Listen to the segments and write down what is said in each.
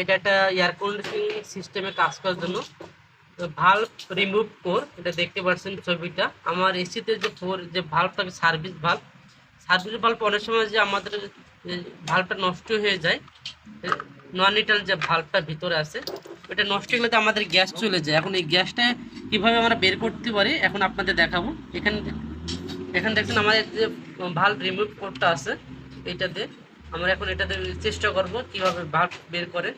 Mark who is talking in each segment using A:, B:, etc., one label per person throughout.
A: এটা একটা air conditioning সিস্টেমে কাজ করার জন্য। ভাল্ব রিমুভ কোর এটা দেখতে পাচ্ছেন ছবিটা। আমার এসিতে যে ফোর যে ভাল্ব থাকে সার্ভিস ভাল্ব সার্ভিস ভাল্ব অনেক সময় যে আমাদের ভাল্বটা নষ্ট হয়ে যায় নন ইটাল যে ভাল্বটা ভিতরে আছে ওটা নষ্ট হলে তো আমাদের গ্যাস চলে যায়। এখন এই গ্যাসটা কীভাবে আমরা বের করতে পারি, এখন আপনাদের দেখাবো। এখানে এখানে দেখছেন আমাদের যে ভাল্ব রিমুভ কোডটা আছে এটাতে আমরা এখন এটাতে চেষ্টা করব কীভাবে ভাল্ব বের করে।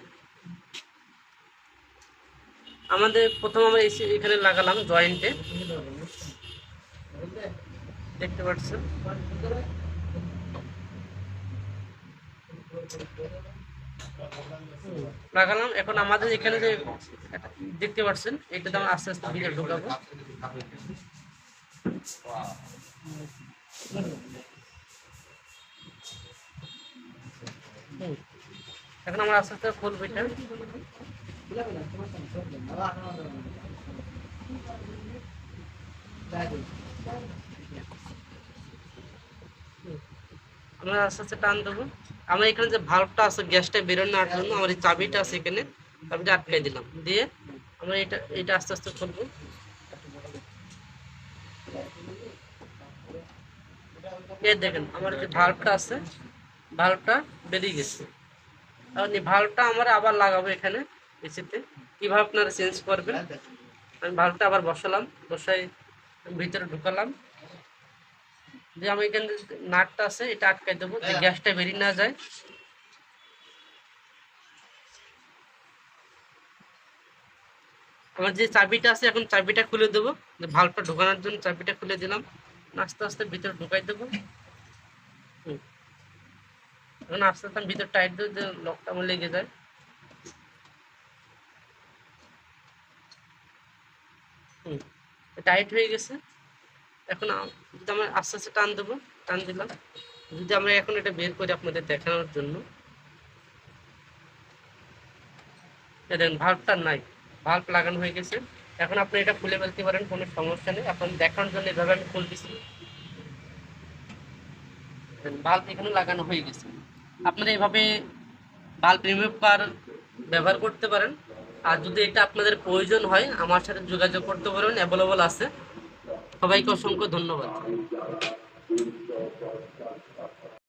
A: আমাদের প্রথম আমরা এসে এখানে লাগালাম জয়েন্টে দেখতে পাচ্ছেন? লাগালাম। এখন আমাদের এখানে যে দেখতে পাচ্ছেন, এটাতে আমরা আস্তে আস্তে ভিতরে ঢুকাবো। এখন আমরা আস্তে আস্তে খুলবো এটা। আমরা আস্তে আস্তে টান দেবো। আমরা এখানে যে ভাল্বটা আছে, গ্যাসটা বেরোনোর জন্য আমার এই চাবিটা আছে এখানে, চাবিটা আটকাই দিলাম। দিয়ে আমরা এটা এটা আস্তে আস্তে খুলবো। এই দেখেন, আমার যে ভাল্বটা আছে, ভাল্বটা বেরিয়ে গেছে। এখন এই ভাল্বটা আমরা আবার লাগাবো এখানে। এসিতে। কীভাবে আপনারা চেঞ্জ করবেন? আমি ভাল্বটা আবার বসালাম বসাই ভিতরে ঢুকালাম। যে আমি এখানে নাটটা আছে এটা আটকাই দেবো যে গ্যাসটা বেরিয়ে না যায়। আমার যে চাবিটা আছে এখন চাবিটা খুলে দেবো। যে ভাল্বটা ঢোকানোর জন্য চাবিটা খুলে দিলাম। আস্তে আস্তে ভিতরে ঢুকাই দেবো। হুম। এখন আস্তে আস্তে আমি ভিতরে টাইট দেবো যে লকটা আমার লেগে যায়। টাইট হয়ে গেছে। এখন যদি আমরা আস্তে আস্তে টান দেবো, টান দিলাম। যদি আমরা এখন এটা বের করি আপনাদের দেখানোর জন্য। দেখেন ভাল্বটা নাই। ভাল্ব লাগানো হয়ে গেছে। এখন আপনি এটা খুলে ফেলতে পারেন, কোনো সমস্যা নেই। আপনার দেখানোর জন্য এভাবে আমি খুলে দিচ্ছি ভাল্ব এখানে লাগানো হয়ে গেছে। আপনারা এভাবে ভাল্ব রিমুভ করার ব্যবহার করতে পারেন। আর যদি এটা আপনাদের প্রয়োজন হয়, আমার সাথে যোগাযোগ করতে পারেন অ্যাভেলেবল আছে। সবাইকে অসংখ্য ধন্যবাদ।